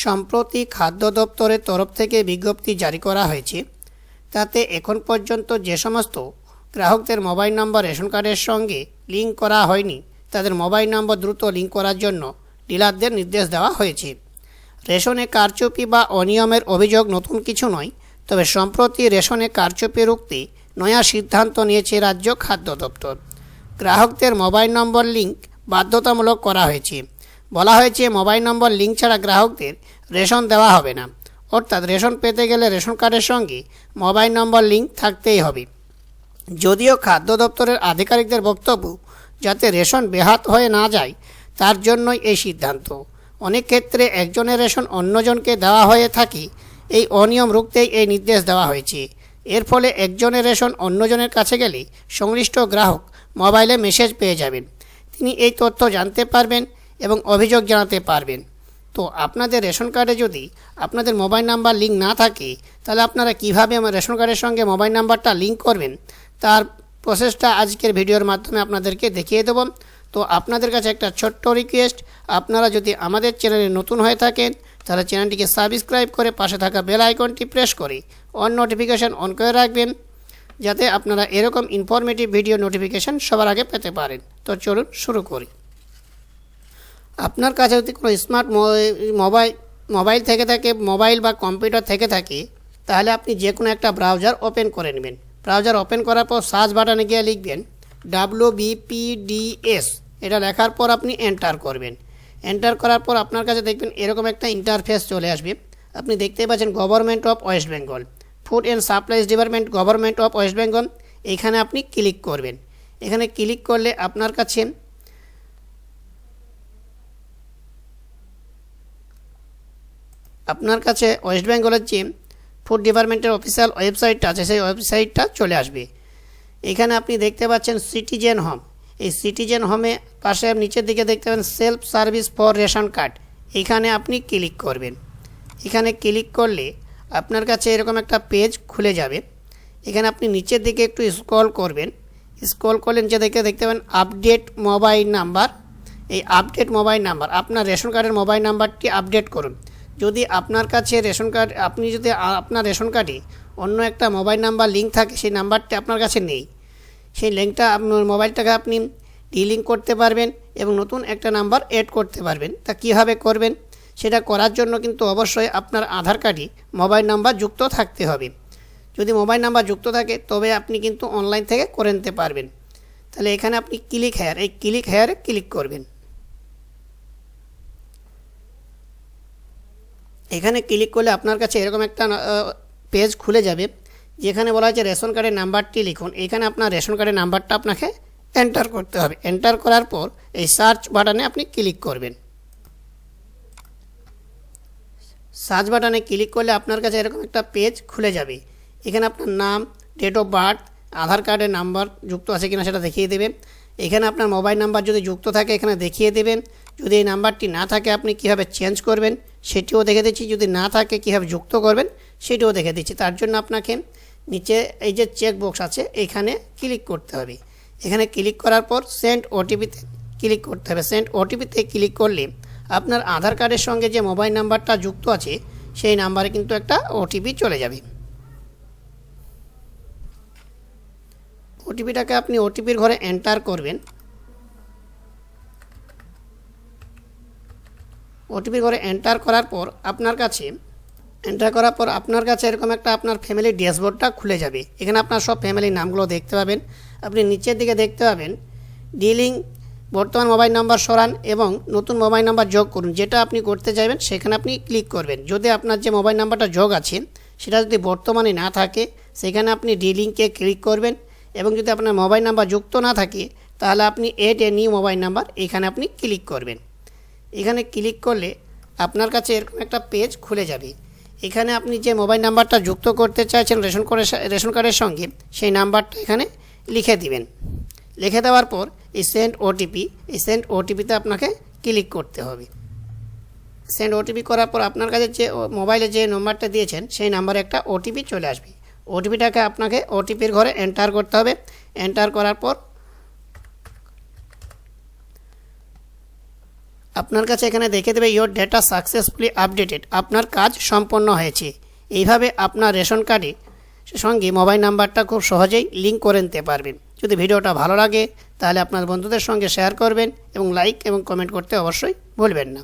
সম্প্রতি খাদ্য দপ্তরের তরফ থেকে বিজ্ঞপ্তি জারি করা হয়েছে। তাতে এখন পর্যন্ত যে সমস্ত গ্রাহকদের মোবাইল নম্বর, রেশন কার্ডের সঙ্গে লিঙ্ক করা হয়নি, তাদের মোবাইল নম্বর দ্রুত লিঙ্ক করার জন্য ডিলারদের নির্দেশ দেওয়া হয়েছে। রেশনে কারচুপি বা অনিয়মের অভিযোগ নতুন কিছু নয়, তবে সম্প্রতি রেশনে কারচুপি রুখতে নয়া সিদ্ধান্ত নিয়েছে রাজ্য খাদ্য দপ্তর। গ্রাহকদের মোবাইল নম্বর লিঙ্ক বাধ্যতামূলক করা হয়েছে। বলা হয়েছে মোবাইল নম্বর লিঙ্ক ছাড়া গ্রাহকদের রেশন দেওয়া হবে না। অর্থাৎ রেশন পেতে গেলে রেশন কার্ডের সঙ্গে মোবাইল নম্বর লিঙ্ক থাকতেই হবে। যদিও খাদ্য দপ্তরের আধিকারিকদের বক্তব্য, যাতে রেশন বেহাত হয়ে না যায়, তার জন্যই এই সিদ্ধান্ত। অনেক ক্ষেত্রে একজনের রেশন অন্যজনকে দেওয়া হয়ে থাকে, এই অনিয়ম রুখতেই এই নির্দেশ দেওয়া হয়েছে। এর ফলে একজনের রেশন অন্যজনের কাছে গেলে সংশ্লিষ্ট গ্রাহক মোবাইলে মেসেজ পেয়ে যাবেন। তিনি এই তথ্য জানতে পারবেন এবং অভিযোগ জানাতে পারবেন। তো আপনাদের রেশন কার্ডে যদি আপনাদের মোবাইল নাম্বার লিঙ্ক না থাকে, তাহলে আপনারা কীভাবে আমার রেশন কার্ডের সঙ্গে মোবাইল নাম্বারটা লিঙ্ক করবেন? তার প্রসেসটা আজকের ভিডিওর মাধ্যমে আপনাদেরকে দেখিয়ে দেব। তো আপনাদের কাছে একটা ছোট্ট রিকোয়েস্ট, আপনারা যদি আমাদের চ্যানেলে নতুন হয়ে থাকেন, তাহলে চ্যানেলটিকে সাবস্ক্রাইব করে পাশে থাকা বেল আইকনটি প্রেস করে অন নোটিফিকেশান অন করে রাখবেন, যাতে আপনারা এরকম ইনফরমেটিভ ভিডিও নোটিফিকেশান সবার আগে পেতে পারেন। তো চলুন শুরু করি। আপনার কাছে যদি কোনো স্মার্ট মোবাইল মোবাইল থেকে থাকে মোবাইল বা কম্পিউটার থেকে থাকে, তাহলে আপনি যে কোনো একটা ব্রাউজার ওপেন করে নেবেন। ব্রাউজার ওপেন করার পর সার্চ বাটনে গিয়ে লিখবেন ডাব্লু বিপিডিএস এটা লেখার পর আপনি এন্টার করবেন। এন্টার করার পর আপনার কাছে দেখবেন এরকম একটা ইন্টারফেস চলে আসবে। আপনি দেখতে পাচ্ছেন government of West Bengal food and supplies department government of West Bengal এখানে আপনি ক্লিক করবেন। এখানে ক্লিক করলে আপনার কাছে আপনার কাছে ওয়েস্ট বেঙ্গলের যে ফুড ডিপার্টমেন্টের অফিসিয়াল ওয়েবসাইটটা আছে, সেই ওয়েবসাইটটা চলে আসবে। এখানে আপনি দেখতে পাচ্ছেন সিটিজেন হোম। এই সিটিজেন হোমে পাশে নিচের দিকে দেখতে পাবেন self service for ration card. এখানে আপনি ক্লিক করবেন। এখানে ক্লিক করলে আপনার কাছে এরকম একটা পেজ খুলে যাবে। এখানে আপনি নিচের দিকে একটু স্ক্রল করবেন। স্ক্রল করলেন যে দেখে দেখতে পাবেন আপডেট মোবাইল নাম্বার। এই আপডেট মোবাইল নাম্বার, আপনার রেশন কার্ডের মোবাইল নাম্বারটি আপডেট করুন। যদি আপনার কাছে রেশন কার্ড, আপনি যদি আপনার রেশন কার্ডে অন্য একটা মোবাইল নাম্বার, লিঙ্ক থাকে, সেই নাম্বারটি আপনার কাছে নেই। সেই লিঙ্কটা আপনার মোবাইলটাকে আপনি ডিলিঙ্ক করতে পারবেন এবং নতুন একটা নাম্বার অ্যাড করতে পারবেন। তা কীভাবে করবেন? সেটা করার জন্য কিন্তু অবশ্যই আপনার আধার কার্ডে মোবাইল নাম্বার যুক্ত থাকতে হবে। যদি মোবাইল নাম্বার যুক্ত থাকে, তবে আপনি কিন্তু অনলাইন থেকে করে নিতে পারবেন। তাহলে এখানে আপনি ক্লিক হেয়ার এই ক্লিক হেয়ারে ক্লিক করবেন। এখানে ক্লিক করলে আপনার কাছে এরকম একটা পেজ খুলে যাবে, যেখানে বলা হয়েছে রেশন কার্ডের নাম্বারটি লিখুন। এখানে আপনার রেশন কার্ডের নাম্বারটা আপনাকে এন্টার করতে হবে। এন্টার করার পর এই সার্চ বাটনে আপনি ক্লিক করবেন। সার্চ বাটনে ক্লিক করলে আপনার কাছে এরকম একটা পেজ খুলে যাবে। এখানে আপনার নাম ডেট অফ বার্থ আধার কার্ডের নাম্বার যুক্ত আছে কিনা সেটা দেখিয়ে দেবে। এখানে আপনার মোবাইল নাম্বার যদি যুক্ত থাকে, এখানে দেখিয়ে দেবেন। যদি এই নাম্বারটি না থাকে, আপনি কীভাবে চেঞ্জ করবেন? সেটিও দেখে দিচ্ছি। যদি না থাকে, কীভাবে যুক্ত করবেন, সেটিও দেখে দিচ্ছি। তার জন্য আপনাকে নিচে এই যে চেক বক্স আছে, এখানে ক্লিক করতে হবে। এখানে ক্লিক করার পর সেন্ড ওটিপিতে ক্লিক করতে হবে। সেন্ড ওটিপিতে ক্লিক করলে আপনার আধার কার্ডের সঙ্গে যে মোবাইল নাম্বারটা যুক্ত আছে, সেই নাম্বারে কিন্তু একটা ওটিপি চলে যাবে। ওটিপিটাকে আপনি ওটিপির ঘরে এন্টার করবেন। ওটিপি করে এন্টার করার পর আপনার কাছে এন্টার করার পর আপনার কাছে এরকম একটা আপনার ফ্যামিলি ড্যাশবোর্ডটা খুলে যাবে। এখানে আপনার সব ফ্যামিলির নামগুলো দেখতে পাবেন। আপনি নিচের দিকে দেখতে পাবেন ডিলিং বর্তমান মোবাইল নাম্বার সরান এবং নতুন মোবাইল নাম্বার যোগ করুন। যেটা আপনি করতে চাইবেন, সেখানে আপনি ক্লিক করবেন। যদি আপনার যে মোবাইল নাম্বারটা যোগ আছে, সেটা যদি বর্তমানে না থাকে, সেখানে আপনি ডিলিংকে ক্লিক করবেন এবং যদি আপনার মোবাইল নাম্বার যুক্ত না থাকে, তাহলে আপনি add a new mobile number এখানে আপনি ক্লিক করবেন। এখানে ক্লিক করলে আপনার কাছে এরকম একটা পেজ খুলে যাবে। এখানে আপনি যে মোবাইল নাম্বারটা যুক্ত করতে চাইছেন রেশন কার্ডের রেশন কার্ডের সঙ্গে, সেই নাম্বারটা এখানে লিখে দিবেন। লিখে দেওয়ার পর এই সেন্ড ওটিপি এই সেন্ড ওটিপিতে আপনাকে ক্লিক করতে হবে। সেন্ড ওটিপি করার পর আপনার কাছে যে মোবাইলে যে নাম্বারটা দিয়েছেন, সেই নাম্বারে একটা ওটিপি চলে আসবে। ওটিপিটাকে আপনাকে ওটিপির ঘরে এন্টার করতে হবে। এন্টার করার পর আপনার কাছে এখানে দেখে দেবে ইয়োর ডেটা সাকসেসফুলি আপডেটেড আপনার কাজ সম্পন্ন হয়েছে। এইভাবে আপনার রেশন কার্ডে সঙ্গে মোবাইল নাম্বারটা খুব সহজেই লিঙ্ক করে নিতে পারবেন। যদি ভিডিওটা ভালো লাগে, তাহলে আপনার বন্ধুদের সঙ্গে শেয়ার করবেন এবং লাইক এবং কমেন্ট করতে অবশ্যই ভুলবেন না।